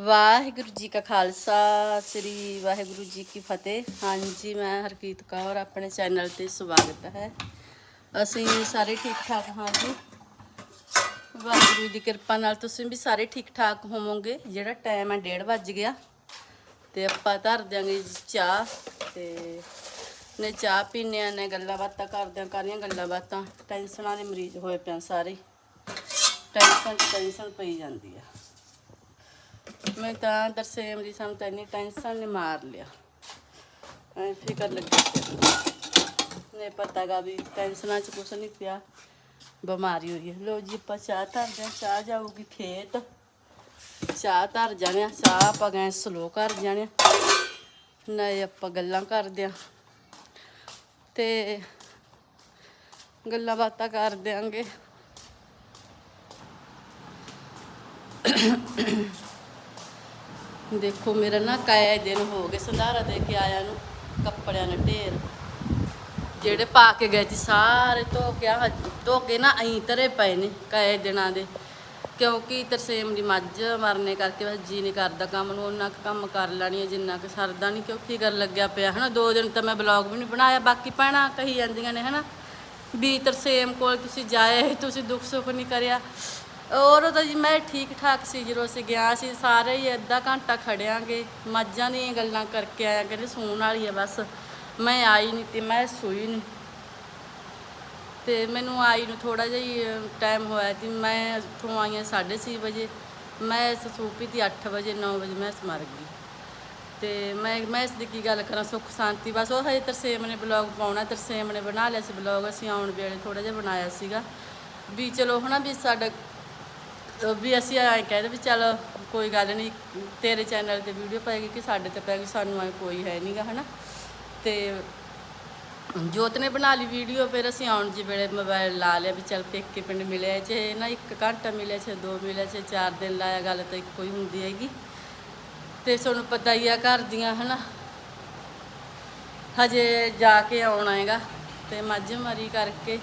ਵਾਹਿਗੁਰੂ ਜੀ ਕਾ ਖਾਲਸਾ, ਸ੍ਰੀ ਵਾਹਿਗੁਰੂ ਜੀ ਕੀ ਫਤਿਹ। ਹਾਂਜੀ, ਮੈਂ ਹਰਕੀਤ ਕੌਰ, ਆਪਣੇ ਚੈਨਲ ਤੇ ਸਵਾਗਤ ਹੈ। ਅਸੀਂ ਸਾਰੇ ਠੀਕ ਠਾਕ ਹਾਂ ਜੀ। ਵਾਹਿਗੁਰੂ ਦੀ ਕਿਰਪਾ ਨਾਲ ਤੁਸੀਂ ਵੀ ਸਾਰੇ ਠੀਕ ਠਾਕ ਹੋਵੋਗੇ। ਜਿਹੜਾ ਟਾਈਮ ਹੈ 1:30 ਵੱਜ ਗਿਆ ਤੇ ਆਪਾਂ ਧਰ ਦਿਆਂਗੇ ਜੀ ਚਾਹ ਤੇ ਨੇ ਚਾਹ ਪੀਨੇ ਆ ਨੇ ਗੱਲਾਂ ਬਾਤਾਂ ਕਰਦਿਆਂ ਕਰੀਆਂ ਗੱਲਾਂ ਬਾਤਾਂ। ਟੈਨਸ਼ਨਾਂ ਦੇ ਮਰੀਜ਼ ਹੋਏ ਪਿਆ ਸਾਰੇ। ਟੈਨਸ਼ਨ ਤੇ ਟੈਨਸ਼ਨ ਪਈ ਜਾਂਦੀ ਆ। ਮੈਂ ਤਾਂ ਦਰਸੇਮ ਦੀ ਸਾਨੂੰ ਤਾਂ ਇੰਨੀ ਟੈਨਸ਼ਨ ਨੇ ਮਾਰ ਲਿਆ। ਐ ਫਿਕਰ ਲੱਗੀ ਨੇ ਪਤਾਗਾ ਵੀ ਟੈਨਸ਼ਨਾਂ 'ਚ ਕੁਛ ਨਹੀਂ ਪਿਆ। ਬਿਮਾਰੀ ਹੋਈ ਹੈ। ਲੋ ਜੀ, ਆਪਾਂ ਚਾਹ ਧਰਦੇ ਹਾਂ। ਚਾਹ ਜਾਊਗੀ ਖੇਤ। ਚਾਹ ਧਰ ਜਾਣੇ ਆ ਚਾਹ ਆਪਾਂ ਗੈਸ ਸਲੋ ਕਰ ਜਾਣੇ ਨਾ ਨਹੀਂ ਆਪਾਂ ਗੱਲਾਂ ਕਰਦੇ ਆ ਤੇ ਗੱਲਾਂ ਬਾਤਾਂ ਕਰ ਦਿਆਂਗੇ ਦੇਖੋ, ਮੇਰਾ ਨਾ ਕਾਇਆ ਦਿਨ ਹੋ ਗਏ ਸੰਧਾਰਾ ਦੇ ਕੇ ਆਇਆ ਨੂੰ ਕੱਪੜਿਆਂ ਨੇ ਢੇਰ। ਜਿਹੜੇ ਪਾ ਕੇ ਗਏ ਸੀ, ਸਾਰੇ ਧੋ ਕੇ ਆ, ਧੋ ਕੇ ਨਾ ਐਂ ਤਰੇ ਪਏ ਨੇ ਕਾਇਆ ਦਿਨਾਂ ਦੇ। ਕਿਉਂਕਿ ਤਰਸੇਮ ਦੀ ਮੱਝ ਮਰਨੇ ਕਰਕੇ ਬਸ ਜੀ ਨਹੀਂ ਕਰਦਾ ਕੰਮ ਨੂੰ ਉਹਨਾਂ ਕੁ ਕੰਮ ਕਰ ਲੈਣੀ ਹੈ ਜਿੰਨਾ ਕਿ ਸਰਦਾ ਨਹੀਂ, ਕਿਉਂਕਿ ਫਿਕਰ ਲੱਗਿਆ ਪਿਆ, ਹਨਾ? ਦੋ ਦਿਨ ਤਾਂ ਮੈਂ ਬਲੌਗ ਵੀ ਨਹੀਂ ਬਣਾਇਆ, ਬਾਕੀ ਭੈਣਾਂ ਕਹੀ ਜਾਂਦੀਆਂ ਨੇ, ਹਨਾ? ਵੀ ਤਰਸੇਮ ਕੋਲ ਤੁਸੀਂ ਜਾਏ ਤੁਸੀਂ ਦੁੱਖ ਸੁੱਖ ਨਹੀਂ ਕਰਿਆ। ਔਰ ਤਾਂ ਜੀ ਮੈਂ ਠੀਕ ਠਾਕ ਸੀ, ਜਦੋਂ ਅਸੀਂ ਗਿਆ ਸੀ, ਸਾਰੇ ਹੀ ਅੱਧਾ ਘੰਟਾ ਖੜਿਆਂਗੇ, ਮੱਝਾਂ ਦੀਆਂ ਗੱਲਾਂ ਕਰਕੇ ਆਇਆ, ਕਹਿੰਦੇ ਸੂਣ ਵਾਲੀ ਆ ਬਸ। ਮੈਂ ਆਈ ਨਹੀਂ ਤੇ ਮੈਂ ਸੂਈ ਨਹੀਂ ਤੇ ਮੈਨੂੰ ਆਈ ਨੂੰ ਥੋੜਾ ਜਿਹਾ ਹੀ ਟਾਈਮ ਹੋਇਆ ਸੀ, ਮੈਂ ਉੱਥੋਂ ਆਈ ਹਾਂ 6:30 ਵਜੇ। ਮੈਂ ਸੂਪੀ ਤੀ 8 ਵਜੇ 9 ਵਜੇ ਮੈਂ ਮਰ ਗਈ। ਤੇ ਮੈਂ ਮੈਂ ਇਸ ਦੀ ਕੀ ਗੱਲ ਕਰਾਂ, ਸੁੱਖ ਸ਼ਾਂਤੀ, ਬਸ ਉਹ ਹਜੇ ਤਰਸੇਮ ਨੇ ਬਲੌਗ ਪਾਉਣਾ, ਤਰਸੇਮ ਨੇ ਬਣਾ ਲਿਆ ਸੀ ਬਲੌਗ ਅਸੀਂ ਆਉਣ ਵੇਲੇ ਥੋੜਾ ਜਿਹਾ ਬਣਾਇਆ ਸੀਗਾ। ਵੀ ਚਲੋ ਹਨਾ, ਵੀ ਸਾਡਾ ਵੀ ਅਸੀਂ ਐਂ ਕਹਿੰਦੇ ਵੀ ਚੱਲ ਕੋਈ ਗੱਲ ਨਹੀਂ, ਤੇਰੇ ਚੈਨਲ ਤੇ ਵੀਡੀਓ ਪਾਏਗੀ ਕਿ ਸਾਡੇ ਤੇ ਪੈਗੀ ਸਾਨੂੰ ਐ ਕੋਈ ਹੈ ਨਹੀਂਗਾ ਹਨਾ? ਤੇ ਜੋਤ ਨੇ ਬਣਾ ਲਈ ਵੀਡੀਓ ਫਿਰ ਅਸੀਂ ਆਉਣ ਜੀ ਵੇਲੇ ਮੋਬਾਈਲ ਲਾ ਲਿਆ ਵੀ ਚੱਲ ਪੇਕੇ ਪਿੰਡ ਮਿਲਿਆ, ਜੇ ਨਾ ਇੱਕ ਘੰਟਾ ਮਿਲਿਆ ਛੇ ਦੋ ਮਿਲਿਆ ਛੇ ਚਾਰ ਦਿਨ ਲਾਇਆ, ਗੱਲ ਤਾਂ ਇੱਕੋ ਹੀ ਹੁੰਦੀ ਹੈਗੀ। ਤੇ ਤੁਹਾਨੂੰ ਪਤਾ ਹੀ ਆ ਘਰ ਦੀਆਂ, ਹਨਾ? ਹਜੇ ਜਾ ਕੇ ਆਉਣਾ ਹੈਗਾ, ਤੇ ਮੱਝ ਮਰੀ ਕਰਕੇ,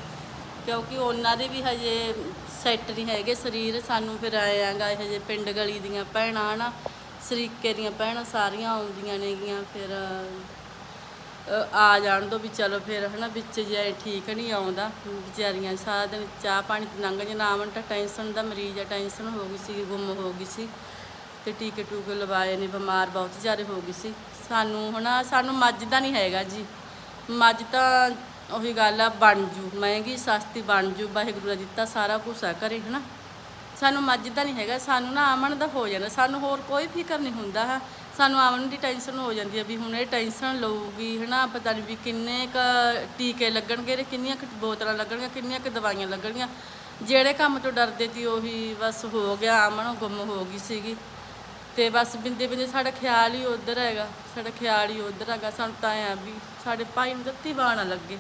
ਕਿਉਂਕਿ ਉਹਨਾਂ ਦੇ ਵੀ ਹਜੇ ਸੈੱਟ ਨਹੀਂ ਹੈਗੇ, ਸਰੀਰ ਸਾਨੂੰ ਫਿਰ ਆਏ ਆਂਗਾ ਹਜੇ ਪਿੰਡ ਗਲੀ ਦੀਆਂ ਭੈਣਾਂ ਨਾ ਸਰੀਕੇ ਦੀਆਂ ਭੈਣਾਂ ਸਾਰੀਆਂ ਆਉਂਦੀਆਂ ਨੇਗੀਆਂ, ਫਿਰ ਆ ਜਾਣ ਤੋਂ ਵੀ ਚਲੋ ਫਿਰ ਹਨਾ, ਵਿੱਚ ਜੇ ਠੀਕ ਨਹੀਂ ਆਉਂਦਾ, ਵਿਚਾਰੀਆਂ ਸਾਰਾ ਦਿਨ ਚਾਹ ਪਾਣੀ ਤੇ ਲੰਘ ਜਾਣਾ ਆਵਣ ਤਾਂ ਟੈਨਸ਼ਨ ਦਾ ਮਰੀਜ਼ ਆ ਟੈਨਸ਼ਨ ਹੋ ਗਈ ਸੀ ਗੁੰਮ ਹੋ ਗਈ ਸੀ ਤੇ ਟੀਕੇ ਟੂਕੇ ਲਵਾਏ ਨੇ, ਬਿਮਾਰ ਬਹੁਤ ਜ਼ਿਆਦਾ ਹੋ ਗਈ ਸੀ। ਸਾਨੂੰ ਹਨਾ, ਸਾਨੂੰ ਮੱਝ ਦਾ ਨਹੀਂ ਹੈਗਾ ਜੀ। ਮੱਝ ਤਾਂ ਉਹੀ ਗੱਲ ਆ, ਬਣ ਜੂ। ਮਹਿੰਗੀ ਸਸਤੀ ਬਣ ਜੂ, ਵਾਹਿਗੁਰੂ ਦਾ ਦਿੱਤਾ ਸਾਰਾ ਕੁਛ ਆ ਘਰੇ, ਹਨਾ? ਸਾਨੂੰ ਮੱਝ ਦਾ ਨਹੀਂ ਹੈਗਾ, ਸਾਨੂੰ ਨਾ ਆਮਣ ਦਾ ਹੋ ਜਾਂਦਾ। ਸਾਨੂੰ ਹੋਰ ਕੋਈ ਫਿਕਰ ਨਹੀਂ ਹੁੰਦਾ, ਹੈ। ਸਾਨੂੰ ਆਮਣ ਦੀ ਟੈਨਸ਼ਨ ਹੋ ਜਾਂਦੀ ਹੈ ਵੀ ਹੁਣ ਇਹ ਟੈਨਸ਼ਨ ਲਊਗੀ, ਹਨਾ? ਪਤਾ ਨਹੀਂ ਵੀ ਕਿੰਨੇ ਕ ਟੀਕੇ ਲੱਗਣਗੇ ਤੇ ਕਿੰਨੀਆਂ ਕੁ ਬੋਤਲਾਂ ਲੱਗਣਗੀਆਂ, ਕਿੰਨੀਆਂ ਕੁ ਦਵਾਈਆਂ ਲੱਗਣਗੀਆਂ। ਜਿਹੜੇ ਕੰਮ ਤੋਂ ਡਰਦੇ ਸੀ, ਉਹੀ ਬਸ ਹੋ ਗਿਆ ਆਮਣ ਗੁੰਮ ਹੋ ਗਈ ਸੀਗੀ। ਤੇ ਬਸ ਬਿੰਦੇ ਬਿੰਦੇ ਸਾਡਾ ਖਿਆਲ ਹੀ ਉਧਰ ਹੈਗਾ, ਸਾਡਾ ਖਿਆਲ ਹੀ ਉਧਰ ਹੈਗਾ। ਸਾਨੂੰ ਤਾਂ ਐਂ ਆ ਵੀ ਸਾਡੇ ਭਾਈ ਨੂੰ ਦਿੱਤੀ ਬਾਣਾ ਲੱਗੇ।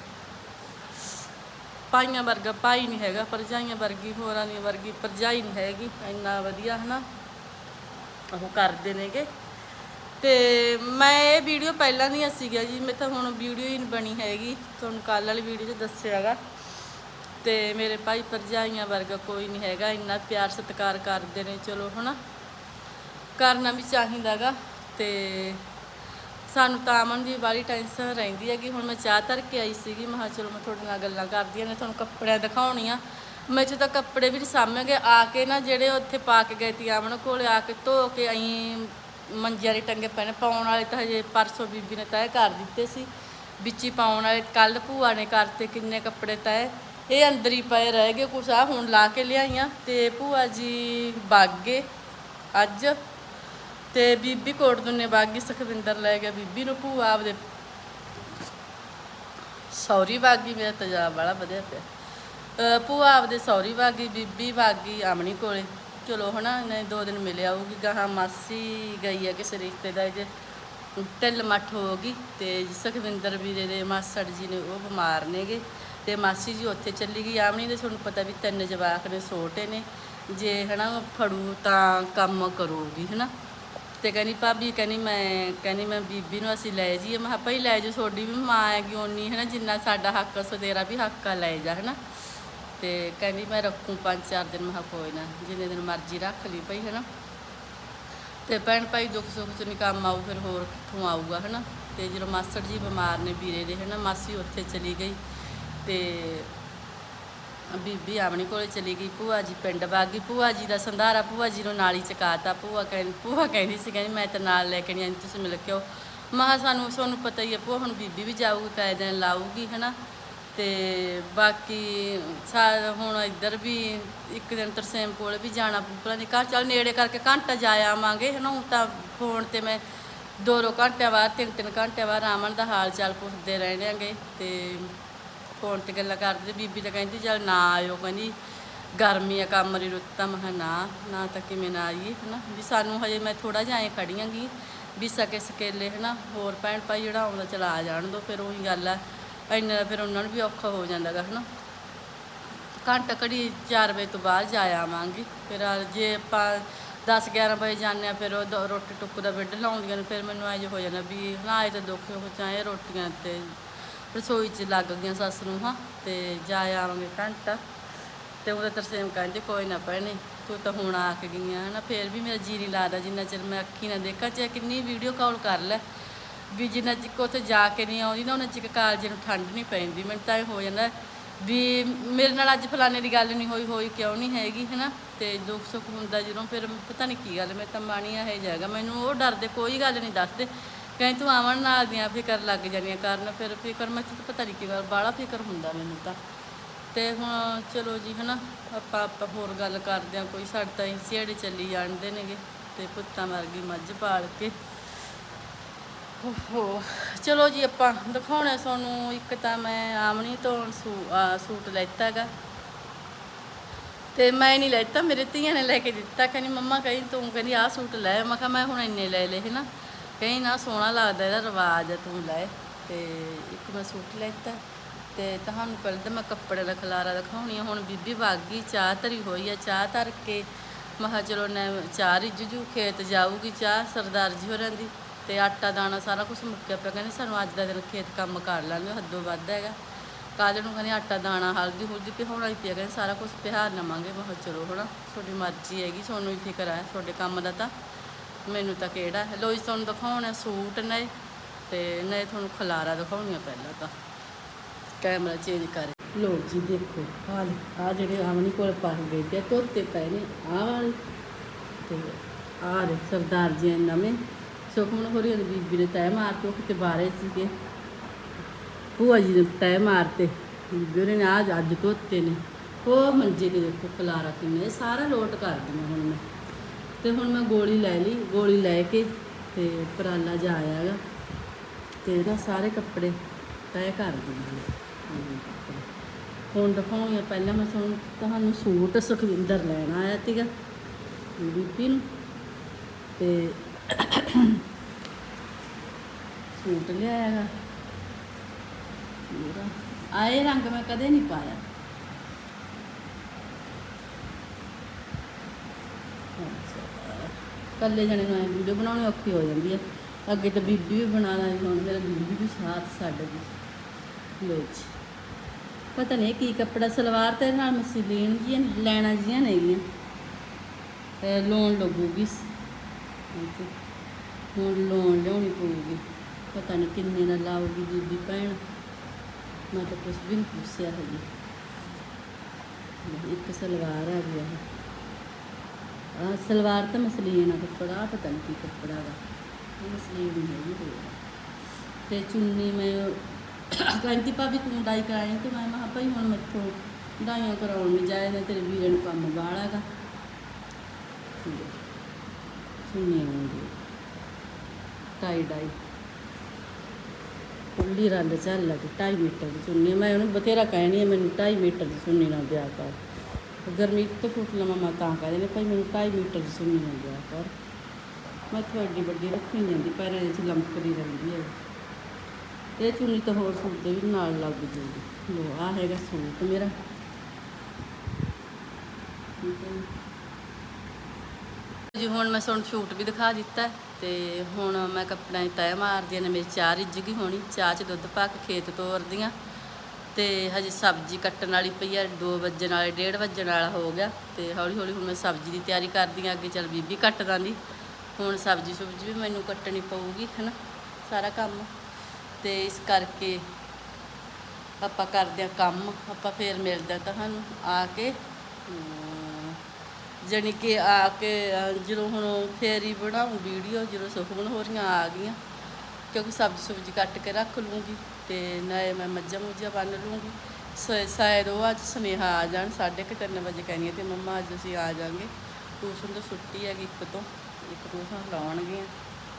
ਭਾਈਆਂ ਵਰਗਾ ਭਾਈ ਨਹੀਂ ਹੈਗਾ ਪਰਜਾਈਆਂ ਵਰਗੀ, ਹੋਰਾਂ ਦੀ ਵਰਗੀ ਪਰਜਾਈ ਨਹੀਂ ਹੈਗੀ, ਇੰਨਾ ਵਧੀਆ ਹਨਾ। ਉਹ ਕਰਦੇ ਨੇਗੇ। ਤੇ ਮੈਂ ਇਹ ਵੀਡੀਓ ਪਹਿਲਾਂ ਨਹੀਂ ਸੀਗਾ ਜੀ, ਮੈਂ ਤਾਂ ਹੁਣ ਵੀਡੀਓ ਹੀ ਨਹੀਂ ਬਣੀ ਹੈਗੀ। ਤੁਹਾਨੂੰ ਕੱਲ ਵਾਲੀ ਵੀਡੀਓ 'ਚ ਦੱਸਿਆਗਾ। ਤੇ ਮੇਰੇ ਭਾਈ ਪਰਜਾਈਆਂ ਵਰਗਾ ਕੋਈ ਨਹੀਂ ਹੈਗਾ, ਇੰਨਾ ਪਿਆਰ ਸਤਿਕਾਰ ਕਰਦੇ ਨੇ, ਚਲੋ ਹਨਾ। ਕਰਨਾ ਵੀ ਚਾਹੀਦਾਗਾ, ਤੇ ਸਾਨੂੰ ਤਾਂ ਅਮਨ ਦੀ ਵਾਲੀ ਟੈਨਸ਼ਨ ਰਹਿੰਦੀ ਹੈ ਕਿ ਹੁਣ ਮੈਂ ਚਾਹ ਧਰ ਕੇ ਆਈ ਸੀਗੀ। ਮੈਂ ਕਿਹਾ ਚਲੋ ਮੈਂ ਤੁਹਾਡੇ ਨਾਲ ਗੱਲਾਂ ਕਰਦੀ ਹਾਂ ਨੇ ਤੁਹਾਨੂੰ ਕੱਪੜਿਆਂ ਦਿਖਾਉਣੀਆਂ। ਮੈਂ ਚ ਤਾਂ ਕੱਪੜੇ ਵੀ ਨਹੀਂ ਗਏ ਆ ਕੇ ਨਾ ਜਿਹੜੇ ਉੱਥੇ ਪਾ ਕੇ ਗਏ ਤੀ ਅਮਨ ਕੋਲੇ, ਆ ਕੇ ਧੋ ਕੇ ਅਈ ਮੰਜਿਆਂ ਦੇ ਟੰਗੇ ਪੈਣੇ। ਪਾਉਣ ਵਾਲੇ ਤਾਂ ਹਜੇ ਪਰਸੋਂ ਬੀਬੀ ਨੇ ਤੈਅ ਕਰ ਦਿੱਤੇ ਸੀ ਵਿੱਚ ਹੀ ਪਾਉਣ ਵਾਲੇ। ਕੱਲ ਭੂਆ ਨੇ ਕਰਤੇ ਕਿੰਨੇ ਕੱਪੜੇ ਤੈਅ। ਇਹ ਅੰਦਰ ਹੀ ਪਏ ਰਹਿ ਗਏ ਕੁਛ। ਆ ਹੁਣ ਲਾ ਕੇ ਲਿਆਈਆਂ ਤੇ ਭੂਆ ਜੀ ਬਾਗੇ ਅੱਜ ਤੇ ਬੀਬੀ ਕੋਟ ਦੁੰਨੇ ਬਾਗੀ ਸੁਖਵਿੰਦਰ ਲੈ ਗਿਆ। ਬੀਬੀ ਨੂੰ ਭੂਆ ਆਪਦੇ ਸੌਰੀ ਬਾਗੀ ਮੇਰਾ ਤਜਾਬ ਵਾਲਾ ਵਧਿਆ ਪਿਆ। ਭੂਆ ਆਪਦੇ ਸੌਰੀ ਬਾਗੀ ਬੀਬੀ ਬਾਗੀ ਆਮਣੀ ਕੋਲੇ। ਚਲੋ ਹਨਾ ਨੇ ਦੋ ਦਿਨ ਮਿਲਿਆ ਆਊਗੀ। ਗਾਹਾਂ ਮਾਸੀ ਗਈ ਹੈ ਕਿਸੇ ਰਿਸ਼ਤੇਦਾਰ ਦੇ ਢਿੱਲ ਮੱਠ ਹੋ ਗਈ ਤੇ ਸੁਖਵਿੰਦਰ ਵੀਰੇ ਦੇ ਮਾਸੜ ਜੀ ਨੇ, ਉਹ ਬਿਮਾਰ ਨੇਗੇ। ਤੇ ਮਾਸੀ ਜੀ ਉੱਥੇ ਚੱਲੀ ਗਈ। ਆਮਣੀ ਦੇ ਤੁਹਾਨੂੰ ਪਤਾ ਵੀ ਤਿੰਨ ਜਵਾਕ ਨੇ, ਛੋਟੇ ਨੇ। ਜੇ ਹਨਾ ਫੜੂ ਤਾਂ ਕੰਮ ਕਰੂਗੀ, ਹਨਾ। ਤੇ ਕਹਿੰਦੀ, ਭਾਬੀ, ਕਹਿੰਦੀ ਮੈਂ ਕਹਿੰਦੀ ਮੈਂ ਬੀਬੀ ਨੂੰ ਅਸੀਂ ਲੈ ਜੀਏ ਮੈਂ ਕਿਹਾ, ਭਾਈ ਲੈ ਜਾਓ, ਤੁਹਾਡੀ ਵੀ ਮਾਂ ਹੈਗੀ ਓਨੀ ਹੈ ਨਾ ਜਿੰਨਾ ਸਾਡਾ ਹੱਕ ਸੋ ਤੇਰਾ ਵੀ ਹੱਕ ਆ, ਲੈ ਜਾ ਹੈ ਨਾ ਤੇ ਕਹਿੰਦੀ, ਮੈਂ ਰੱਖੂ ਪੰਜ, ਚਾਰ ਦਿਨ। ਮੈਂ ਕਿਹਾ, ਕੋਈ ਨਾ, ਜਿੰਨੇ ਦਿਨ ਮਰਜ਼ੀ ਰੱਖ ਲਈ ਭਾਈ ਹੈ ਨਾ ਤੇ ਭੈਣ ਭਾਈ ਦੁੱਖ ਸੁੱਖ ਚ ਨਹੀਂ ਕੰਮ ਆਊ, ਫਿਰ ਹੋਰ ਕਿੱਥੋਂ ਆਊਗਾ ਹੈ ਨਾ ਤੇ ਜਦੋਂ ਮਾਸੜ ਜੀ ਬਿਮਾਰ ਨੇ ਵੀਰੇ ਦੇ ਹੈ ਨਾ ਮਾਸੀ ਉੱਥੇ ਚਲੀ ਗਈ ਤੇ ਬੀਬੀ ਆਪਣੀ ਕੋਲੇ ਚਲੀ ਗਈ, ਭੂਆ ਜੀ ਪਿੰਡ ਬਾਗੀ ਭੂਆ ਜੀ ਦਾ ਸੰਧਾਰਾ ਭੂਆ ਜੀ ਨੂੰ ਨਾਲ ਹੀ ਚਕਾਤਾ, ਭੂਆ ਕਹਿੰਦੀ ਭੂਆ ਕਹਿੰਦੀ ਸੀ, ਕਹਿੰਦੀ ਮੈਂ ਤਾਂ ਨਾਲ ਲੈ ਕੇ ਨਹੀਂ ਆਈ, ਤੁਸੀਂ ਮਿਲ ਕੇ ਆਓ। ਮਹਾ ਸਾਨੂੰ, ਤੁਹਾਨੂੰ ਪਤਾ ਹੀ ਹੈ ਭੂਆ, ਹੁਣ ਬੀਬੀ ਵੀ ਜਾਊਗੀ ਕਾਇ ਦਿਨ ਲਾਊਗੀ, ਹਨਾ। ਤੇ ਬਾਕੀ ਸਾ, ਹੁਣ ਇੱਧਰ ਵੀ ਇੱਕ ਦਿਨ ਤਰਸੇਮ ਕੋਲ ਵੀ ਜਾਣਾ ਪੂਪਲਾ ਨਹੀਂ ਘਰ, ਚੱਲ ਨੇੜੇ ਕਰਕੇ ਘੰਟਾ ਜਾ ਆਵਾਂਗੇ, ਹਨਾ ਹੁਣ ਤਾਂ ਫੋਨ ਤੇ ਮੈਂ ਦੋ ਦੋ ਘੰਟਿਆਂ ਬਾਅਦ ਤਿੰਨ ਤਿੰਨ ਘੰਟਿਆਂ ਬਾਅਦ ਰਾਮਨ ਦਾ ਹਾਲ ਚਾਲ ਪੁੱਛਦੇ ਰਹਿਣਾਂਗੇ, ਤੇ ਫੋਨ ਤੇ ਗੱਲਾਂ ਕਰਦੇ ਬੀਬੀ ਤਾਂ ਕਹਿੰਦੀ, ਚੱਲ ਨਾ ਆਇਓ। ਕਹਿੰਦੀ, ਗਰਮੀ ਆ, ਕੰਮ ਦੀ ਰੁੱਤ ਤਾਂ ਮੈਂ ਕਿਹਾ, ਨਾ ਨਾ ਤਾਂ ਕਿਵੇਂ ਨਾ ਆਈਏ? ਹਨਾ? ਵੀ ਸਾਨੂੰ ਹਜੇ ਮੈਂ ਥੋੜਾ ਜਿਹਾ ਐਂ ਖੜੀਆਂਗੀ ਵੀ ਸਕੇ ਸਕੇਲੇ, ਹਨਾ? ਹੋਰ ਭੈਣ ਭਾਈ ਜਿਹੜਾ ਆਉਂਦਾ, ਚਲਾ ਆ ਜਾਣ ਦੋ, ਫਿਰ ਉਹੀ ਗੱਲ ਆ। ਇੰਨਾ ਦਾ ਫਿਰ ਉਹਨਾਂ ਨੂੰ ਵੀ ਔਖਾ ਹੋ ਜਾਂਦਾਗਾ, ਹਨਾ? ਘੰਟਾ ਘੜੀ 4 ਵਜੇ ਤੋਂ ਬਾਅਦ ਜਾ ਆਵਾਂਗੇ। ਫਿਰ ਜੇ ਆਪਾਂ 10 11 ਵਜੇ ਜਾਂਦੇ ਆ ਫਿਰ ਉਹ ਦ- ਰੋਟੀ ਟੁੱਕ ਦਾ ਬਿੱਡ ਲਾਉਂਦੀਆਂ ਨੇ, ਫਿਰ ਮੈਨੂੰ ਐਂ ਹੋ ਜਾਂਦਾ ਵੀ ਨਾ ਇਹ ਤਾਂ ਦੁੱਖ ਹੋ ਚਾਹੇ ਰੋਟੀਆਂ ਤੇ ਰਸੋਈ 'ਚ ਲੱਗ ਗਈਆਂ ਸੱਸ ਨੂੰ, ਹਾਂ, ਤੇ ਜਾ ਆਵਾਂਗੇ ਘੰਟਾ ਤੇ ਉਹਦਾ ਤਰਸੇਮ ਕਹਿੰਦੇ ਕੋਈ ਨਾ ਭੈਣੇ, ਤੂੰ ਤਾਂ ਹੁਣ ਆ ਕੇ ਗਈਆਂ, ਹਨਾ, ਫੇਰ ਵੀ ਮੇਰਾ ਜੀ ਨਹੀਂ ਲੱਗਦਾ ਜਿੰਨਾ ਚਿਰ ਮੈਂ ਅੱਖੀ ਨਾ ਦੇਖਾਂ, ਚਾਹੇ ਕਿੰਨੀ ਵੀਡੀਓ ਕਾਲ ਕਰ ਲੈ। ਵੀ ਜਿੰਨਾ ਚਿਰ ਉੱਥੇ ਜਾ ਕੇ ਨਹੀਂ ਆਉਂਦੀ ਨਾ, ਉਹਨਾਂ ਚਿਰ ਕਾਲਜ ਨੂੰ ਠੰਡ ਨਹੀਂ ਪੈਂਦੀ। ਮੈਨੂੰ ਤਾਂ ਇਹ ਹੋ ਜਾਂਦਾ ਵੀ ਮੇਰੇ ਨਾਲ ਅੱਜ ਫਲਾਣੇ ਦੀ ਗੱਲ ਨਹੀਂ ਹੋਈ ਹੋਈ ਕਿਉਂ ਨਹੀਂ ਹੈਗੀ, ਹਨਾ? ਤੇ ਦੁੱਖ ਸੁੱਖ ਹੁੰਦਾ ਜਦੋਂ, ਫਿਰ ਪਤਾ ਨਹੀਂ ਕੀ ਗੱਲ, ਮੈਂ ਤਾਂ ਮਾਣੀਆਂ ਹੈ ਜਾਏਗਾ ਮੈਨੂੰ ਉਹ ਡਰਦੇ, ਕੋਈ ਗੱਲ ਨਹੀਂ ਦੱਸਦੇ। ਕਹਿੰਦੇ ਤੂੰ ਆਵਣ ਨਾਲ ਦੀਆਂ ਫਿਕਰ ਲੱਗ ਜਾਂਦੀਆਂ ਕਰਨ ਫਿਰ ਫਿਕਰ ਮੈਂ ਤਾਂ ਪਤਾ ਨਹੀਂ ਕੀ ਵਾਰ ਬਾਹਲਾ ਫਿਕਰ ਹੁੰਦਾ ਮੈਨੂੰ ਤਾਂ। ਤੇ ਹੁਣ ਚਲੋ ਜੀ, ਹਨਾ, ਆਪਾਂ ਆਪਾਂ ਹੋਰ ਗੱਲ ਕਰਦੇ ਆ ਕੋਈ ਸਾਡੇ ਤਾਂ ਹੀ ਸਿਹੜੇ ਚੱਲੀ ਜਾਣਦੇ ਨੇਗੇ ਤੇ ਪੁੱਤਾਂ ਵਰਗੀ ਮੱਝ ਪਾਲ ਕੇ। ਓਹੋ, ਚਲੋ ਜੀ ਆਪਾਂ ਦਿਖਾਉਣਾ ਤੁਹਾਨੂੰ ਇੱਕ ਤਾਂ ਮੈਂ ਆਮਣੀ ਤੋਂ ਸੂਟ ਲੈਤਾ ਹੈਗਾ ਤੇ ਮੈਂ ਨਹੀਂ ਲੈਤਾ, ਮੇਰੇ ਧੀਆਂ ਨੇ ਲੈ ਕੇ ਦਿੱਤਾ, ਕਹਿੰਦੀ ਮੰਮਾ ਕਹਿੰਦੀ ਤੂੰ ਕਹਿੰਦੀ ਆਹ ਸੂਟ ਲੈ, ਮੈਂ ਕਿਹਾ ਮੈਂ ਹੁਣ ਇੰਨੇ ਲੈ ਲਏ, ਹਨਾ। ਕਈ ਨਾ, ਸੋਹਣਾ ਲੱਗਦਾ ਇਹਦਾ ਰਿਵਾਜ ਹੈ ਤੂੰ ਲੈ। ਤੇ ਇੱਕ ਮੈਂ ਸੂਟ ਲੈਤਾ, ਤੇ ਤੁਹਾਨੂੰ ਪਹਿਲਾਂ ਤਾਂ ਮੈਂ ਕੱਪੜੇ ਦਾ ਖਲਾਰਾ ਦਿਖਾਉਣੀ ਆ। ਹੁਣ ਬੀਬੀ ਬਾਗੀ ਚਾਹ ਧਰੀ ਹੋਈ ਆ, ਚਾਹ ਧਰ ਕੇ। ਮੈਂ ਚਲੋ ਨਾ ਚਾਹ ਰਿੱਝੂ ਖੇਤ ਜਾਊਗੀ ਚਾਹ, ਸਰਦਾਰ ਜੀ ਹੋਰਾਂ ਦੀ। ਤੇ ਆਟਾ, ਦਾਣਾ ਸਾਰਾ ਕੁਝ ਮੁੱਕਿਆ ਪਿਆ, ਕਹਿੰਦੇ ਸਾਨੂੰ ਅੱਜ ਦਾ ਦਿਨ ਖੇਤ ਕੰਮ ਕਰ ਲਾਂਗੇ ਹੱਦੋਂ ਵੱਧ ਹੈਗਾ। ਕੱਲ੍ਹ ਨੂੰ ਕਹਿੰਦੇ ਆਟਾ, ਦਾਣਾ, ਹਲਦੀ, ਹੁਲਦੀ ਪਿਹਾਉਣਾ ਹੀ ਪਿਆ ਕਹਿੰਦੇ ਸਾਰਾ ਕੁਝ ਪਿਹਾਰ ਲਵਾਂਗੇ। ਮੈਂ ਕਿਹਾ ਚਲੋ ਹਣਾ ਤੁਹਾਡੀ ਮਰਜ਼ੀ ਹੈਗੀ, ਤੁਹਾਨੂੰ ਵੀ ਫਿਕਰ ਹੈ ਤੁਹਾਡੇ ਕੰਮ ਦਾ ਤਾਂ। ਮੈਨੂੰ ਤਾਂ ਕਿਹੜਾ ਹੈ? ਲੋ ਜੀ, ਤੁਹਾਨੂੰ ਦਿਖਾਉਣਾ ਸੂਟ ਨੇ। ਤੇ ਨੇ ਤੁਹਾਨੂੰ ਖਲਾਰਾ ਦਿਖਾਉਣੀਆਂ ਪਹਿਲਾਂ ਤਾਂ। ਕੈਮਰਾ ਚੇਂਜ ਕਰ। ਲੋ ਜੀ, ਦੇਖੋ ਆ ਆ ਜਿਹੜੇ ਆਮਣੀ ਕੋਲ ਪਾ ਗਏ ਤੇ ਧੋਤੇ ਪਏ ਨੇ ਆ ਵਾਲੇ। ਤੇ ਆ ਦੇ ਸਰਦਾਰ ਜੀ ਨਵੇਂ। ਸੁਖਮਨ ਹੋਰੀ ਦੀ ਬੀਬੀ ਨੇ ਤੈ ਮਾਰ ਕੇ ਉਹ ਕਿਤੇ ਬਾਰੇ ਸੀਗੇ। ਭੂਆ ਜੀ ਨੇ ਤੈ ਮਾਰਤੇ। ਬੀਬੀ ਨੇ ਅੱਜ ਅੱਜ ਧੋਤੇ ਨੇ। ਉਹ ਮੰਜੇ ਤੇ ਦੇਖੋ, ਖਲਾਰਾ ਕਿੰਨੇ, ਇਹ ਸਾਰਾ ਲੋਟ ਕਰ ਦਿੰਦਾ ਹੁਣ ਮੈਂ। ਤੇ ਹੁਣ ਮੈਂ ਗੋਲੀ ਲੈ ਲਈ, ਗੋਲੀ ਲੈ ਕੇ ਤੇ ਪਰਾਲਾ ਜਾ ਆਇਆਗਾ ਤੇ ਨਾ ਸਾਰੇ ਕੱਪੜੇ ਤੈਅ ਕਰ ਦਿੰਦੀ ਹੁਣ ਦਿਖਾਉਣੀ ਪਹਿਲਾਂ ਮੈਂ ਤੁਹਾਨੂੰ ਤੁਹਾਨੂੰ ਸੂਟ ਸੁਖਵਿੰਦਰ ਲੈਣ ਆਇਆ ਸੀਗਾ ਬੀਬੀ ਨੂੰ। ਤੇ ਸੂਟ ਲਿਆਇਆਗਾ ਮੇਰਾ ਆਏ ਰੰਗ ਮੈਂ ਕਦੇ ਨਹੀਂ ਪਾਇਆ। ਇਕੱਲੇ ਜਣੇ ਨੂੰ ਐ ਵੀਡੀਓ ਬਣਾਉਣੀ ਔਖੀ ਹੋ ਜਾਂਦੀ ਹੈ ਅੱਗੇ ਤਾਂ ਬੀਬੀ ਵੀ ਬਣਾ ਲੈਂਦੀ ਹੁਣ ਮੇਰਾ ਬੀਬੀ ਵੀ ਸਾਥ ਛੱਡ ਗਈ। ਲੋ ਜੀ। ਪਤਾ ਨਹੀਂ ਕੀ ਕੱਪੜਾ, ਸਲਵਾਰ ਤੇ ਨਾਲ ਮਸਲੀਨ ਜੀ ਲੈਣਾ ਜੀਆਂ ਨੇਗੀਆਂ ਲੋਨ ਲੱਗੂਗੀ। ਹੁਣ ਲੋਨ ਲਿਆਉਣੀ ਪਊਗੀ। ਪਤਾ ਨਹੀਂ ਕਿੰਨੇ ਨਾਲ ਲਾਊਗੀ ਬੀਬੀ ਭੈਣ। ਮੈਂ ਤਾਂ ਕੁਛ ਵੀ ਨਹੀਂ ਪੁੱਛਿਆ ਹਜੇ। ਇੱਕ ਸਲਵਾਰ ਆ ਗਿਆ ਆ। ਸਲਵਾਰ ਤਾਂ ਮਸਲੀਨ ਆ ਕੱਪੜਾ, ਆਹ ਪਤਾ ਨਹੀਂ ਕੀ ਕੱਪੜਾ ਵਾ। ਇਹ ਮਸਲੀਨ ਨਹੀਂ ਹੈਗੀ ਤੇ ਚੁੰਨੀ ਮੈਂ ਕਹਿੰਦੀ, ਭਾਬੀ ਤੂੰ ਡਾਈ ਕਰਾਈ ਤੇ ਮੈਂ ਮਹਾ ਭਾਈ ਹੁਣ ਮੈਥੋਂ ਡਾਈਆਂ ਕਰਾਉਣ ਨਹੀਂ ਜਾਏ, ਨਾ ਤੇਰੇ ਵੀਰ ਨੂੰ ਕੰਮ ਬਾਹਲਾਗਾ ਚੁੰਨੀ ਆਉਂਦੀ ਟਾਈ ਡਾਈ। ਕੁੱਲੀ ਰੰਗ ਚੱਲ ਲੱਗ 2.5 ਮੀਟਰ ਦੀ ਚੁੰਨੀ ਮੈਂ ਉਹਨੂੰ ਬਥੇਰਾ ਕਹਿਣੀ ਮੈਨੂੰ 2.5 ਮੀਟਰ ਦੀ ਚੁੰਨੀ ਨਾਲ ਵਿਆਹ ਕਰ। ਗਰਮੀ ਤੋਂ ਫੁੱਟ ਲਵਾਂ ਮੈਂ ਤਾਂ ਕਹਿੰਦੇ ਨੇ ਭਾਈ ਮੈਨੂੰ 2.5 ਮੀਟਰ ਦੀ ਚੁੰਨੀ ਨਾਲ ਵਿਆਹ ਕਰ ਮੈਂ ਤੁਹਾਡੀ ਵੱਡੀ ਰੱਖੀ ਨੀ ਜਾਂਦੀ, ਪੈਰਾਂ ਵਿੱਚ ਲੰਮਕਦੀ ਰਹਿੰਦੀ ਹੈ ਇਹ ਚੁੰਨੀ ਤਾਂ ਹੋਰ ਸੂਟ ਦੇ ਵੀ ਨਾਲ ਲੱਗ ਜੂਗੀ। ਲੋ ਆ ਹੈਗਾ ਸੂਟ ਮੇਰਾ। ਜੀ। ਹੁਣ ਮੈਂ ਤੁਹਾਨੂੰ ਸ਼ੂਟ ਵੀ ਦਿਖਾ ਦਿੱਤਾ ਤੇ ਹੁਣ ਮੈਂ ਕੱਪੜਿਆਂ 'ਚ ਤੈਅ ਮਾਰਦੀ ਨੇ ਮੇਰੀ ਚਾਹ ਰਿੱਝ ਗਈ ਹੋਣੀ, ਚਾਹ 'ਚ ਦੁੱਧ ਪਾ ਕੇ ਖੇਤ ਤੋਰਦੀਆਂ ਤੇ ਹਜੇ ਸਬਜ਼ੀ ਕੱਟਣ ਵਾਲੀ ਪਈ ਆ 2 ਵਜੇ ਨਾਲੇ 1:30 ਵਜੇ ਵਾਲਾ ਹੋ ਗਿਆ ਤੇ ਹੌਲੀ ਹੌਲੀ ਹੁਣ ਮੈਂ ਸਬਜ਼ੀ ਦੀ ਤਿਆਰੀ ਕਰਦੀ ਆ ਅੱਗੇ ਚੱਲ ਬੀਬੀ ਕੱਟ ਦਾਂਦੀ ਹੁਣ ਸਬਜ਼ੀ ਸੁਬਜ਼ੀ ਵੀ ਮੈਨੂੰ ਕੱਟਣੀ ਪਊਗੀ ਹਨਾ ਸਾਰਾ ਕੰਮ। ਤੇ ਇਸ ਕਰਕੇ ਆਪਾਂ ਕਰਦੇ ਆ ਕੰਮ ਆਪਾਂ ਫੇਰ ਮਿਲਦੇ ਆ ਤੁਹਾਨੂੰ ਆ ਕੇ। ਅਮ, ਜਾਣੀ ਕਿ ਆ ਕੇ ਜਦੋਂ ਹੁਣ ਫੇਰ ਹੀ ਬਣਾਉਂ ਵੀਡੀਓ ਜਦੋਂ ਸੁਖਮਨ ਹੋ ਰਹੀਆਂ ਆ ਗਈਆਂ ਕਿਉਂਕਿ ਸਬਜ਼ੀ ਸੁਬਜ਼ੀ ਕੱਟ ਕੇ ਰੱਖ ਲੂੰਗੀ। ਤੇ ਨਾਲੇ ਮੈਂ ਮੱਝਾਂ ਮੁੱਝਾਂ ਬੰਨ ਲੂੰਗੀ। ਸ- ਸ਼ਾਇਦ ਉਹ ਅੱਜ ਸੁਨੇਹਾ ਆ ਜਾਣ, ਸਾਢੇ ਕੁ ਤਿੰਨ ਵਜੇ ਕਹਿੰਦੀ ਤੇ ਮੰਮਾ ਅੱਜ ਅਸੀਂ ਆ ਜਾਾਂਗੇ। ਟਿਊਸ਼ਨ ਤੋਂ ਛੁੱਟੀ ਹੈਗੀ ਇੱਕ ਤੋਂ, ਇੱਕ ਟਿਊਸ਼ਨ ਲਾਉਣਗੀਆਂ।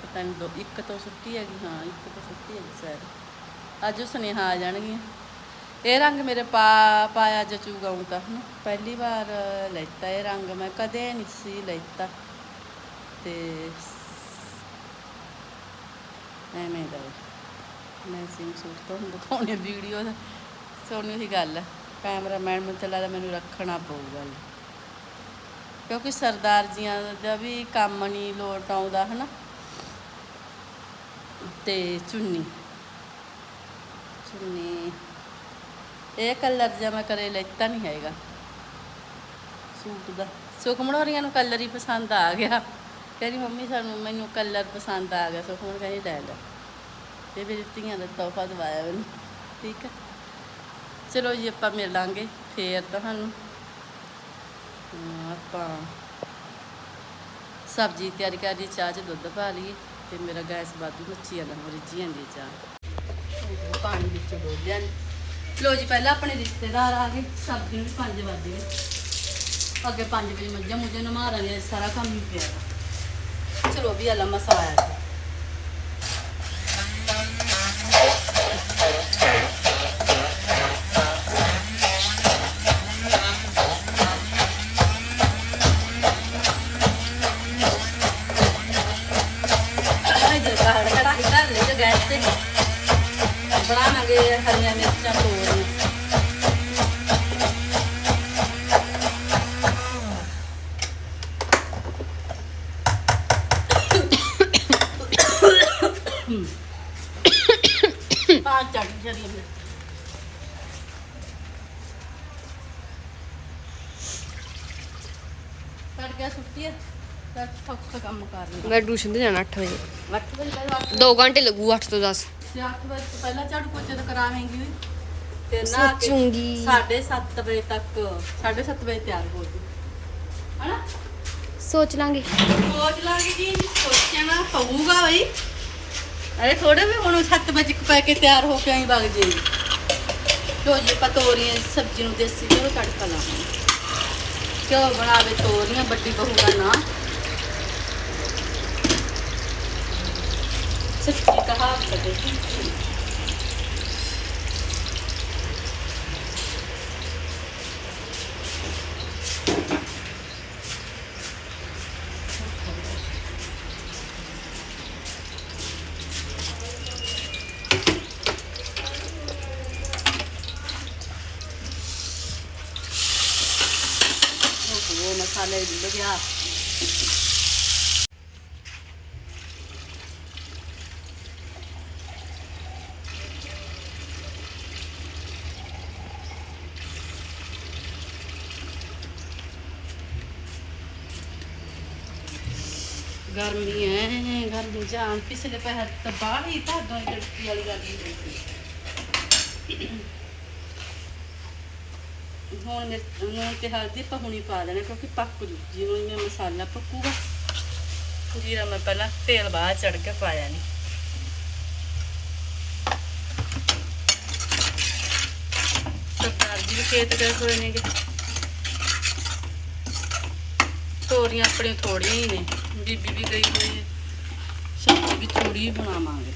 ਪਤਾ ਨਹੀਂ ਦੋ, ਇੱਕ ਤੋਂ ਛੁੱਟੀ ਹੈਗੀ, ਹਾਂ, ਇੱਕ ਤੋਂ ਛੁੱਟੀ ਹੈਗੀ ਸ਼ਾਇਦ। ਅੱਜ ਉਹ ਸੁਨੇਹਾ ਆ ਜਾਣਗੀਆਂ। ਇਹ ਰੰਗ ਮੇਰੇ ਪਾ, ਪਾਇਆ ਜਚੂਗਾ ਊਂ ਤਾਂ, ਹਨਾ। ਪਹਿਲੀ ਵਾਰ ਲੈਤਾ ਇਹ ਰੰਗ, ਮੈਂ ਕਦੇ ਨਹੀਂ ਸੀ ਲੈਤਾ। ਤੇ ਐਵੇਂ ਦਾ ਮੈਂ ਸਿੰਘ ਸੂਟ ਤੋਂ ਦਿਖਾਉਣੀ ਵੀਡੀਓ ਦਾ। ਸੋਹਣੀ ਹੀ ਗੱਲ ਕੈਮਰਾਮੈਨ ਮੈਨੂੰ ਤਾਂ ਲੱਗਦਾ ਮੈਨੂੰ ਰੱਖਣਾ ਪਊਗਾ ਕਿਉਂਕਿ ਸਰਦਾਰ ਜੀਆਂ ਦਾ ਵੀ ਕੰਮ ਨਹੀਂ ਲੋਟ ਆਉਂਦਾ, ਹਨਾ? ਤੇ ਚੁੰਨੀ। ਚੁੰਨੀ। ਇਹ ਕਲਰ ਜਿਹਾ ਮੈਂ ਕਰੇ ਲੈਤਾ ਨਹੀਂ ਹੈਗਾ। ਸੂਟ ਦਾ। ਸੁਖਮਣ ਹੋਰੀਆਂ ਨੂੰ ਕਲਰ ਹੀ ਪਸੰਦ ਆ ਗਿਆ। ਕਹਿੰਦੀ, ਮੰਮੀ, ਸਾਨੂੰ ਮੈਨੂੰ ਕਲਰ ਪਸੰਦ ਆ ਗਿਆ। ਸੁਖਮਣ ਕਹਿੰਦੀ, ਲੈ ਲੈ। ਤੇ ਮੇਰੀ ਧੀਆਂ ਦਾ ਤੋਹਫਾ ਦਵਾਇਆ ਉਹਨੂੰ, ਠੀਕ ਹੈ? ਚਲੋ ਜੀ, ਆਪਾਂ ਮਿਲਾਂਗੇ ਫੇਰ ਤੁਹਾਨੂੰ। ਆਪਾਂ ਸਬਜ਼ੀ ਤਿਆਰੀ ਕਰ ਲਈ, ਚਾਹ 'ਚ ਦੁੱਧ ਪਾ ਲਈਏ ਤੇ ਮੇਰਾ ਗੈਸ ਬਾਦੂ ਮੱਚੀ ਜਾਂਦਾ ਮਰਜ਼ੀ ਜਾਂਦੀ ਹੈ ਚਾਹ। ਪਾਣੀ ਵਿੱਚ ਡੋਲਿਆ ਨੇ। ਲੋ ਜੀ, ਪਹਿਲਾਂ ਆਪਣੇ ਰਿਸ਼ਤੇਦਾਰ ਆ ਗਏ, ਸਬਜ਼ੀ ਨੂੰ 5 ਵਜੇ ਅੱਗੇ 5 ਵਜੇ ਮੱਝਾਂ ਮੁੱਝਾਂ ਨੂੰ ਮਾਰਾਂਗੇ ਸਾਰਾ ਕੰਮ ਹੀ ਪਿਆ ਵਾ। ਚਲੋ ਵੀ ਅਲਾ ਮਸਾ ਆਇਆ ਹਰੀਆਂ ਮਿਰਚਾਂ ਤੋੜ ਆ ਚੜ ਜਰੀ ਮਿਰਚ। ਕੱਟ ਗਿਆ ਸੁੱਤੀ ਹੈ ਕੱਟ ਫੱਕ ਕੰਮ ਕਰ ਲਈ ਮੈਂ ਟਿਊਸ਼ਨ ਤੇ ਜਾਣਾ 8 ਵਜੇ। ਵੱਟ ਵਜੇ ਪਹਿਲਾਂ 2 ਘੰਟੇ ਲੱਗੂ 8 ਤੋਂ 10 ਤੇ ਅੱਠ ਵਜੇ ਤੋਂ ਪਹਿਲਾਂ ਝਾੜੂ ਪੋਚੇ ਤਾਂ ਕਰਾਵੇਂਗੀ ਤੇ ਨਾ ਸੋਚੂੰਗੀ। 7:30 ਵਜੇ ਤੱਕ 7:30 ਵਜੇ ਤਿਆਰ ਹੋ ਜੂ ਹਨਾ? ਸੋਚ ਲਾਂਗੇ। ਸੋਚ ਲਾਂਗੇ ਜੀ ਸੋਚਣਾ ਪਊਗਾ ਬਈ। ਅਰੇ ਥੋੜੇ ਵੀ ਹੁਣ 7 ਵਜੇ ਕੁ ਪੈ ਕੇ ਤਿਆਰ ਹੋ ਕੇ ਆਈ ਵਗ ਜੇ। ਲੋ ਜੀ ਆਪਾਂ ਤੋਰੀਆਂ ਸਬਜ਼ੀ ਨੂੰ ਦੇਸੀ ਘਿਓ ਤੜਕਾ ਲਾਵਾਂਗੇ। ਕਿਉਂ ਬਣਾਵੇ ਤੋਰੀਆਂ ਵੱਡੀ ਬਹੂ ਦਾ ਨਾਂ। ਸੱਚੀ ਕਹਾਵਤ ਹੈ ਦੇਖੀ ਉਹ ਮਸਾਲੇ ਡੁੱਬ ਗਿਆ ਗਰਮੀ ਹੈ ਗਰਮੀ ਜਾਨ ਪਿਛਲੇ ਪਹਿਰ ਤਾਂ ਬਾਹਰ ਹੀ ਤਾਂ ਦੋ ਲੜਕੀ ਹੁਣ ਮੈਂ ਨੂਨ ਤੇ ਹਲਦੀ ਆਪਾਂ ਹੁਣੀ ਪਾ ਦੇਣਾ ਕਿਉਂਕਿ ਪੱਕ ਜੂ ਜਿਵੇਂ ਮੈਂ ਮਸਾਲਾ ਪੱਕੂਗਾ। ਜੀਰਾ ਮੈਂ ਪਹਿਲਾਂ ਤੇਲ ਬਾਹਰ ਚੜ ਕੇ ਪਾਇਆ ਨਹੀਂ ਸਰਦਾਰ ਜੀ ਵੀ ਖੇਤ ਗਏ ਹੋਏ ਨੇਗੇ। ਤੋਰੀਆਂ ਆਪਣੀਆਂ ਥੋੜੀਆਂ ਹੀ ਨੇ, ਬੀਬੀ ਵੀ ਗਈ ਹੋਈ ਹੈ। ਸਬਜ਼ੀ ਵੀ ਥੋੜੀ ਬਣਾਵਾਂਗੇ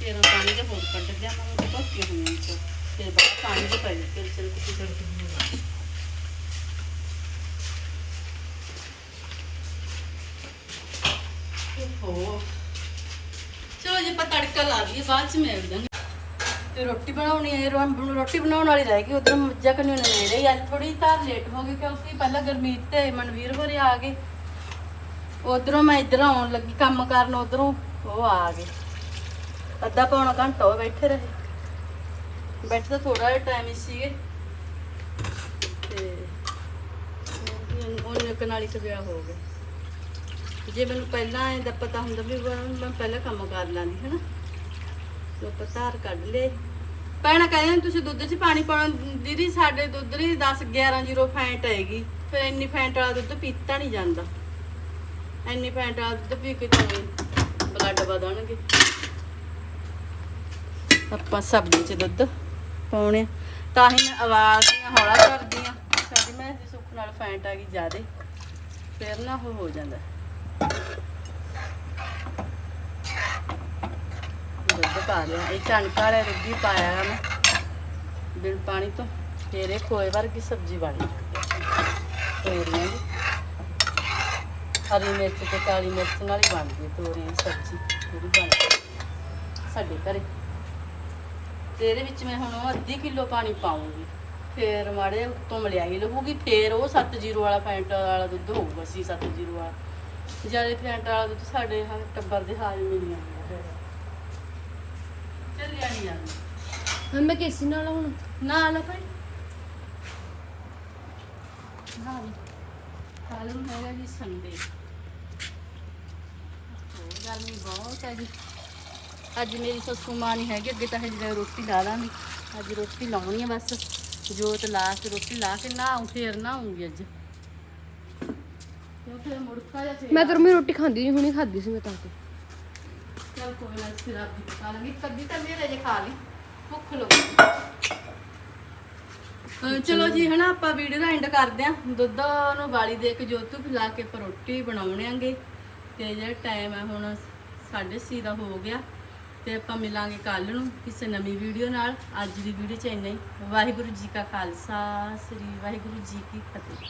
ਤੇਰਾ ਪਾਣੀ ਦਾ ਹੋਰ ਕੱਢ ਲਿਆ ਮੈਂ ਉਹ ਪੱਕੀ ਹੋਈਆਂ ਚ ਤੇ ਬਾਅਦ ਪਾਣੀ ਦੇ ਪੈ ਤੇ ਚਲ ਕੁੱਤੀ ਤੜਕ ਚਲੋ ਜੀ, ਆਪਾਂ ਤੜਕਾ ਲਾ ਦਈਏ ਬਾਅਦ ਚ ਮਿਲ ਜਾਂਗੇ ਤੇ ਰੋਟੀ ਬਣਾਉਣੀ ਹੈ ਰੋ- ਰੋਟੀ ਬਣਾਉਣ ਵਾਲੀ ਰਹਿ ਗਈ, ਉਧਰ ਮੱਝਾਂ ਕਨੀ ਉਹਨੇ ਨੇੜੇ ਹੀ ਅੱਜ ਥੋੜੀ ਤਾਂ ਲੇਟ ਹੋ ਗਈ ਕਿਉਂਕਿ ਪਹਿਲਾਂ ਗਰਮੀਤ ਤੇ ਮਨਵੀਰ ਹੋਰੇ ਆ ਗਏ। ਉਧਰੋਂ ਮੈਂ ਇੱਧਰ ਆਉਣ ਲੱਗੀ, ਕੰਮ ਕਰਨ ਉਧਰੋਂ, ਉਹ ਆ ਗਏ। ਅੱਧਾ ਪੌਣਾ ਘੰਟਾ ਉਹ ਬੈਠੇ ਰਹੇ। ਬੈਠੇ ਤਾਂ ਥੋੜਾ ਜਿਹਾ ਟਾਈਮ ਹੀ ਸੀਗੇ। ਤੇ ਉਹ ਕਨਾਲੀ ਚ ਗਿਆ ਹੋ ਗਿਆ ਜੇ ਮੈਨੂੰ ਪਹਿਲਾਂ ਇਹਦਾ ਪਤਾ ਹੁੰਦਾ ਵੀ ਮੈਂ ਪਹਿਲਾਂ ਕੰਮ ਕਰ ਲਾਂਦੀ, ਹਨਾ? ਲੋਕ ਧਾਰ ਕੱਢ ਲਏ ਪੈਣਾ ਕਹਿੰਦੇ ਤੁਸੀਂ ਦੁੱਧ 'ਚ ਪਾਣੀ ਪਾਉਣਾ ਦੀਦੀ, ਸਾਡੇ ਦੁੱਧ ਦੀ 10 11 ਜ਼ੀਰੋ ਫੈਂਟ ਆਏਗੀ ਫਿਰ ਇੰਨੀ ਫੈਂਟ ਵਾਲਾ ਦੁੱਧ ਪੀਤਾ ਨਹੀਂ ਜਾਂਦਾ। ਇੰਨੀ ਫੈਂਟ ਵਾਲਾ ਦੁੱਧ ਪੀ ਕੇ ਤਾਂ ਬਲੱਡ ਵਧਣਗੇ। ਆਪਾਂ ਸਬਜ਼ੀ 'ਚ ਦੁੱਧ ਪਾਉਣੇ ਆ। ਤਾਂ ਹੀ ਮੈਂ ਆਵਾਜ਼ ਦੀਆਂ ਹੌਲਾ ਕਰਦੀ ਆ। ਸਾਡੀ ਮੈਂ ਸੁੱਖ ਨਾਲ ਫੈਂਟ ਆ ਗਈ ਜ਼ਿਆਦੇ। ਫਿਰ ਨਾ ਉਹ ਹੋ ਜਾਂਦਾ। ਦੁੱਧ ਪਾ ਲਿਆ। ਇਹ ਕਣਕ ਵਾਲੇ ਦੁੱਧ ਹੀ ਪਾਇਆ ਗਾ ਮੈਂ। ਬਿਨ ਪਾਣੀ ਤੋਂ। ਤੇਰੇ ਖੋਏ ਵਰਗੀ ਸਬਜ਼ੀ ਬਣੀ ਤੋਰੀਆਂ ਦੀ। ਹਰੀ ਮਿਰਚ ਤੇ ਕਾਲੀ ਮਿਰਚ ਨਾਲ ਹੀ ਬਣਦੀ ਤੋਰੀਆਂ ਦੀ ਸਬਜ਼ੀ। ਜਿਹੜੀ ਬਣਦੀ ਸਾਡੇ ਘਰੇ। ਤੇ ਇਹਦੇ ਵਿੱਚ ਮੈਂ ਹੁਣ ਅੱਧੀ ਕਿਲੋ ਪਾਣੀ ਪਾਉਂਗੀ ਫੇਰ ਮਾੜੇ ਜਿਹੇ ਉੱਤੋਂ ਮਲਿਆਈ ਲੱਗੂਗੀ। ਫੇਰ ਉਹ 70 ਵਾਲਾ ਪੈਂਟ ਵਾਲਾ ਦੁੱਧ ਹੋਊਗਾ ਸੀ 70 ਵਾਲਾ। ਜ਼ਿਆਦਾ ਪੈਂਟ ਵਾਲਾ ਦੁੱਧ ਸਾਡੇ ਹਾਂ ਟੱਬਰ ਦੇ ਹਾਜ਼ਮ ਹੀ ਨਹੀਂ ਆਉਂਦਾ ਚੱਲਿਆ ਨਹੀਂ ਜਾਂਦਾ ਹੁਣ ਮੈਂ ਕੇਸੀ ਨਾਲ ਹੁਣ ਨਾ ਨਾ ਭਾਈ। ਨਾ ਕੱਲ ਨੂੰ ਹੈਗਾ ਜੀ ਸੰਡੇ ਹੋ ਗਰਮੀ ਬਹੁਤ ਹੈ ਜੀ। ਅੱਜ ਮੇਰੀ ਸੱਸੂ ਮਾਂ ਨਹੀਂ ਹੈਗੀ ਅੱਗੇ ਤਾਂ ਹਜੇ ਰੋਟੀ ਲਾ ਲਾਂਗੀ ਅੱਜ ਰੋਟੀ ਲਾਉਣੀ ਹੈ ਬਸ। ਜੋਤ ਲਾ ਕੇ ਰੋਟੀ ਲਾ ਕੇ ਨਾ ਆਉਂ ਫੇਰ ਨਾ ਆਉਂਗੀ ਅੱਜ। ਮੁੜਕਾ ਫੇਰ। ਮੈਂ ਤਾਂ ਰਮੀ ਰੋਟੀ ਖਾਂਦੀ ਨਹੀਂ ਹੁਣੀ ਖਾਦੀ ਸੀ ਮੈਂ ਤਾਂ ਕੇ। ਚੱਲ ਕੋਈ ਨਾ ਫਿਰ ਆਪ ਵੀ ਖਾ ਲਾਂਗੀ। ਕਦੀ ਤਾਂ ਮੇਰੇ ਜੇ ਖਾ ਲਈ। ਭੁੱਖ ਲੱਗੀ ਚਲੋ ਜੀ, ਹਨਾ, ਆਪਾਂ ਵੀਡੀਓ ਦਾ ਐਂਡ ਕਰਦੇ ਆਂ ਦੁੱਧ ਨੂੰ ਵਾਲੀ ਦੇ ਕੇ ਜੋਤੂ ਪਿਲਾ ਕੇ ਪਰੋਟੀ ਰੋਟੀ ਬਣਾਉਣਾਂਗੇ ਤੇ ਜਿਹੜਾ ਟਾਈਮ ਹੈ ਹੁਣ 6:30 ਦਾ ਹੋ ਗਿਆ। ਤੇ ਆਪਾਂ ਮਿਲਾਂਗੇ ਕੱਲ ਨੂੰ ਕਿਸੇ ਨਵੀਂ ਵੀਡੀਓ ਨਾਲ। ਅੱਜ ਦੀ ਵੀਡੀਓ ਚ ਇੰਨਾ ਹੀ। ਵਾਹਿਗੁਰੂ ਜੀ ਕਾ ਖਾਲਸਾ, ਸ੍ਰੀ ਵਾਹਿਗੁਰੂ ਜੀ ਕੀ ਫਤਿਹ।